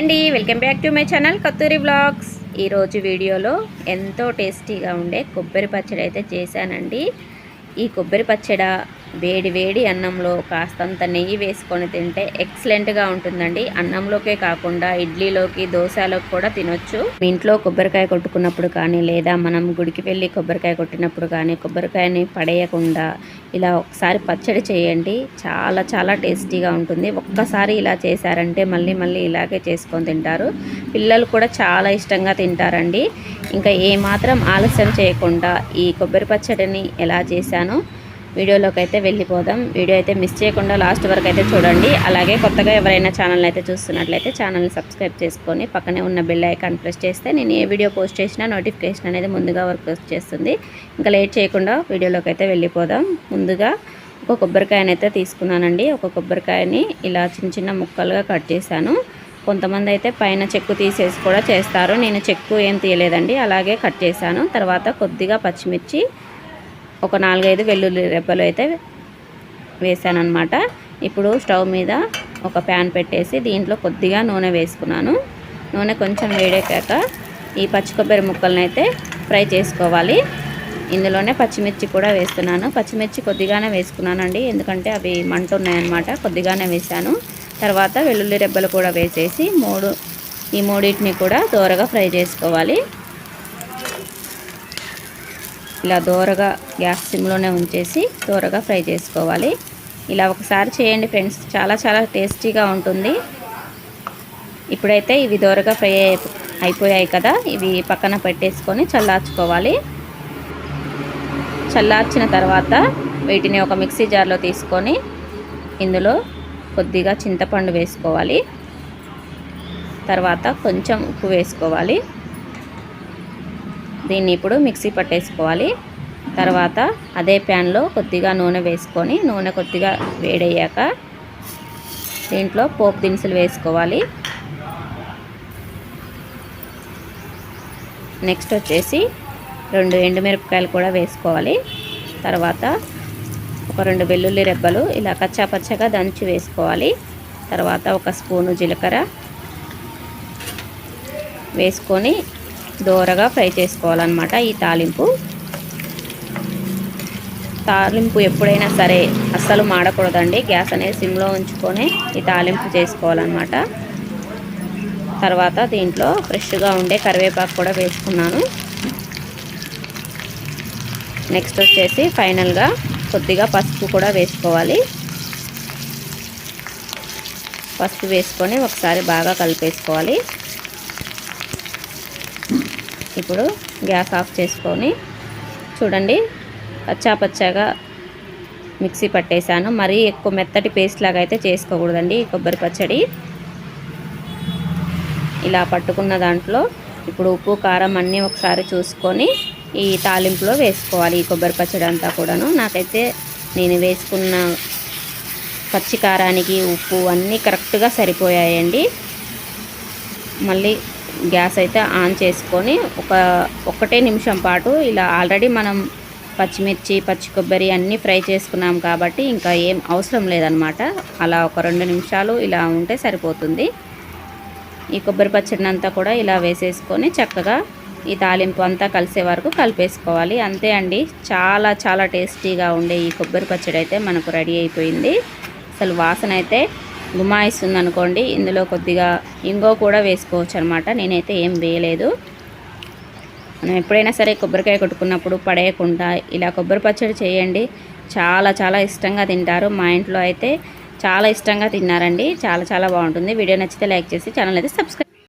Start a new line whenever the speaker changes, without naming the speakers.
అండి welcome back to my channel Katturi blogs. ఈరోజు వీడియోలో ఎంతో టేస్టీగా ఉండే కొబ్బరి పచ్చడి అయితే చేశానండి. ఈ కొబ్బరి పచ్చడి వేడి వేడి అన్నంలో కాస్తంత నెయ్యి వేసుకొని తింటే ఎక్సలెంట్గా ఉంటుందండి. అన్నంలోకే కాకుండా ఇడ్లీలోకి దోశలోకి కూడా తినొచ్చు. మీ ఇంట్లో కొబ్బరికాయ కొట్టుకున్నప్పుడు కానీ లేదా మనం గుడికి వెళ్ళి కొబ్బరికాయ కొట్టినప్పుడు కానీ కొబ్బరికాయని పడేయకుండా ఇలా ఒకసారి పచ్చడి చేయండి. చాలా చాలా టేస్టీగా ఉంటుంది. ఒక్కసారి ఇలా చేశారంటే మళ్ళీ మళ్ళీ ఇలాగే చేసుకొని తింటారు. పిల్లలు కూడా చాలా ఇష్టంగా తింటారండి. ఇంకా ఏమాత్రం ఆలస్యం చేయకుండా ఈ కొబ్బరి పచ్చడిని ఎలా చేశానో వీడియోలోకి అయితే వెళ్ళిపోదాం. వీడియో అయితే మిస్ చేయకుండా లాస్ట్ వరకు అయితే చూడండి. అలాగే కొత్తగా ఎవరైనా ఛానల్ అయితే చూస్తున్నట్లయితే ఛానల్ని సబ్స్క్రైబ్ చేసుకొని పక్కనే ఉన్న బెల్ ఐకాన్ ప్రెస్ చేస్తే నేను ఏ వీడియో పోస్ట్ చేసినా నోటిఫికేషన్ అనేది ముందుగా వర్క్ చేస్తుంది. ఇంకా లేట్ చేయకుండా వీడియోలోకి అయితే వెళ్ళిపోదాం. ముందుగా ఒక కొబ్బరికాయనైతే తీసుకున్నానండి. ఒక కొబ్బరికాయని ఇలా చిన్న చిన్న ముక్కలుగా కట్ చేశాను. కొంతమంది అయితే పైన చెక్కు తీసేసి కూడా చేస్తారు. నేను చెక్కు ఏం తీయలేదండి. అలాగే కట్ చేశాను. తర్వాత కొద్దిగా పచ్చిమిర్చి ఒక నాలుగైదు వెల్లుల్లి రెబ్బలు అయితే వేసానమాట ఇప్పుడు స్టవ్ మీద ఒక ప్యాన్ పెట్టేసి దీంట్లో కొద్దిగా నూనె వేసుకున్నాను. నూనె కొంచెం వేడెక్కాక ఈ పచ్చి కొబ్బరి ముక్కలను అయితే ఫ్రై చేసుకోవాలి. ఇందులోనే పచ్చిమిర్చి కూడా వేస్తున్నాను. పచ్చిమిర్చి కొద్దిగానే వేసుకున్నానండి. ఎందుకంటే అవి మంట ఉన్నాయన్నమాట. కొద్దిగానే వేసాను. తర్వాత వెల్లుల్లి రెబ్బలు కూడా వేసేసి మూడు ఈ మూడింటిని కూడా దోరగా ఫ్రై చేసుకోవాలి. ఇలా దోరగా గ్యాస్ సిమ్లోనే ఉంచేసి దోరగా ఫ్రై చేసుకోవాలి. ఇలా ఒకసారి చేయండి ఫ్రెండ్స్. చాలా చాలా టేస్టీగా ఉంటుంది. ఇప్పుడైతే ఇవి దోరగా ఫ్రై అయిపోయాయి కదా. ఇవి పక్కన పెట్టేసుకొని చల్లార్చుకోవాలి. చల్లార్చిన తర్వాత వీటిని ఒక మిక్సీ జార్లో తీసుకొని ఇందులో కొద్దిగా చింతపండు వేసుకోవాలి. తర్వాత కొంచెం ఉప్పు వేసుకోవాలి. దీన్ని ఇప్పుడు మిక్సీ పట్టేసుకోవాలి. తర్వాత అదే ప్యాన్లో కొద్దిగా నూనె వేసుకొని నూనె కొద్దిగా వేడయ్యాక దీంట్లో పోపు దినుసులు వేసుకోవాలి. నెక్స్ట్ వచ్చేసి రెండు ఎండుమిరపకాయలు కూడా వేసుకోవాలి. తర్వాత ఒక రెండు వెల్లుల్లి రెబ్బలు ఇలా కచ్చాపచ్చగా దంచి వేసుకోవాలి. తర్వాత ఒక స్పూను జీలకర్ర వేసుకొని దోరగా ఫ్రై చేసుకోవాలన్నమాట ఈ తాలింపు. తాలింపు ఎప్పుడైనా సరే అస్సలు మాడకూడదండి. గ్యాస్ అనేది సిమ్లో ఉంచుకొని ఈ తాలింపు చేసుకోవాలన్నమాట. తర్వాత దీంట్లో ఫ్రెష్గా ఉండే కరివేపాకు కూడా వేసుకున్నాను. నెక్స్ట్ వచ్చేసి ఫైనల్గా కొద్దిగా పసుపు కూడా వేసుకోవాలి. పసుపు వేసుకొని ఒకసారి బాగా కలిపేసుకోవాలి. ఇప్పుడు గ్యాస్ ఆఫ్ చేసుకొని చూడండి పచ్చాపచ్చాగా మిక్సీ పట్టేశాను. మరీ ఎక్కువ మెత్తటి పేస్ట్ లాగా అయితే చేసుకోకూడదండి కొబ్బరి పచ్చడి. ఇలా పట్టుకున్న దాంట్లో ఇప్పుడు ఉప్పు కారం అన్నీ ఒకసారి చూసుకొని ఈ తాలింపులో వేసుకోవాలి ఈ కొబ్బరి పచ్చడి అంతా కూడాను. నాకైతే నేను వేసుకున్న పచ్చి కారానికి ఉప్పు అన్నీ కరెక్ట్గా సరిపోయాయండి. మళ్ళీ గ్యాస్ అయితే ఆన్ చేసుకొని ఒక ఒకటే నిమిషం పాటు ఇలా ఆల్రెడీ మనం పచ్చిమిర్చి పచ్చి కొబ్బరి అన్నీ ఫ్రై చేసుకున్నాం కాబట్టి ఇంకా ఏం అవసరం లేదనమాట అలా ఒక రెండు నిమిషాలు ఇలా ఉంటే సరిపోతుంది. ఈ కొబ్బరి పచ్చడిని అంతా కూడా ఇలా వేసేసుకొని చక్కగా ఈ తాలింపు అంతా కలిసే వరకు కలిపేసుకోవాలి. అంతే అండి చాలా చాలా టేస్టీగా ఉండే ఈ కొబ్బరి పచ్చడి అయితే మనకు రెడీ అయిపోయింది. అసలు వాసన అయితే గుమాయిస్తుంది అనుకోండి. ఇందులో కొద్దిగా ఇంగో కూడా వేసుకోవచ్చు అనమాట నేనైతే ఏం వేయలేదు. మనం ఎప్పుడైనా సరే కొబ్బరికాయ కొట్టుకున్నప్పుడు పడేయకుండా ఇలా కొబ్బరి పచ్చడి చేయండి. చాలా చాలా ఇష్టంగా తింటారు. మా ఇంట్లో అయితే చాలా ఇష్టంగా తిన్నారండి. చాలా చాలా బాగుంటుంది. వీడియో నచ్చితే లైక్ చేసి ఛానల్ అయితే సబ్స్క్రైబ్